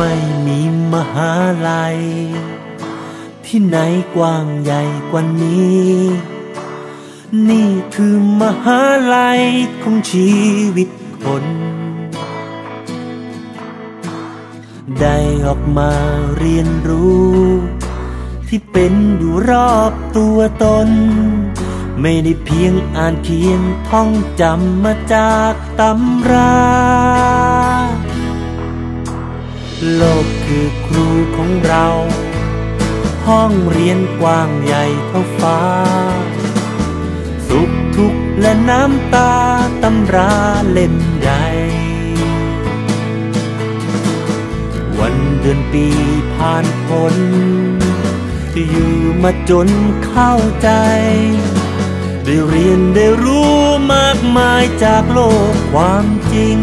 ไม่มีมหาลัย ที่ไหนกว้างใหญ่กว่านี้ นี่คือมหาลัยของชีวิตคน ได้ออกมาเรียนรู้ ที่เป็นอยู่รอบตัวตน ไม่ได้เพียงอ่านเขียนท่องจำมาจากตำรา โลกคือครูของเรา ห้องเรียนกว้างใหญ่เท่าฟ้า สุขทุกข์และน้ำตาตำราเล่มใหญ่ วันเดือนปีผ่านพ้นอยู่มาจนเข้าใจ ได้เรียนได้รู้มากมายจากโลกความจริง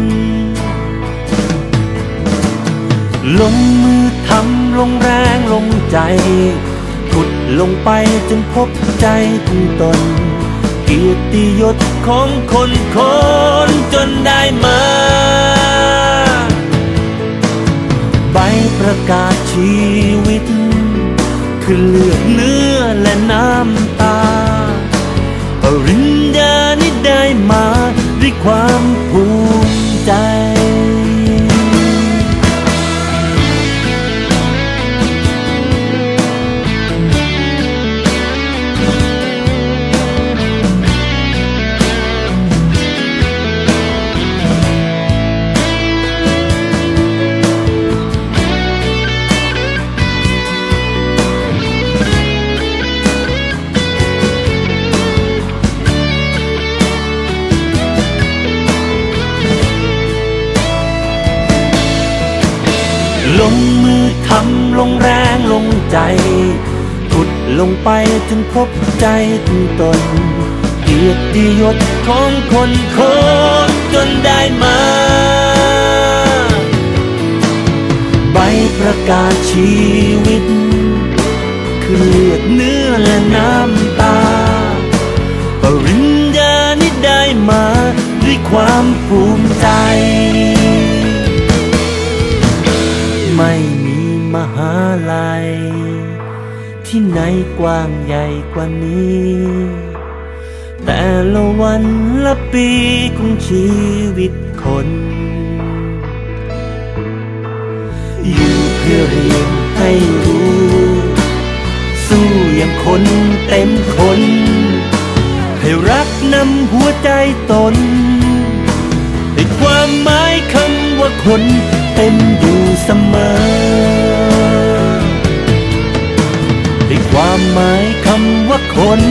ลงมือทำลงแรงลงใจ ขุดลงไปจนพบใจถึงตน เกียรติยศของคนคนจนได้มา ใบประกาศชีวิต คือเลือดเนื้อและน้ำตาปริญญานี้ได้มาด้วยความภู ลงมือทำลงแรงลงใจขุดลงไปจนพบใจถึงตนเกียรติยศของคนคนจนได้มา ใบประกาศชีวิต คือเลือดเนื้อและน้ำตา ปริญญานี้ได้มาด้วยความภูมิใจ ไม่มีมหาลัย ที่ไหนกว้างใหญ่กว่านี้ แต่ละวันละปีของชีวิตคน อยู่เพื่อเรียนให้รู้ สู้อย่างคนเต็มคน ให้รักนำหัวใจตนให้ความหมายคำว่าคนเต็มอยู่ เสมอในความหมายคำว่าคน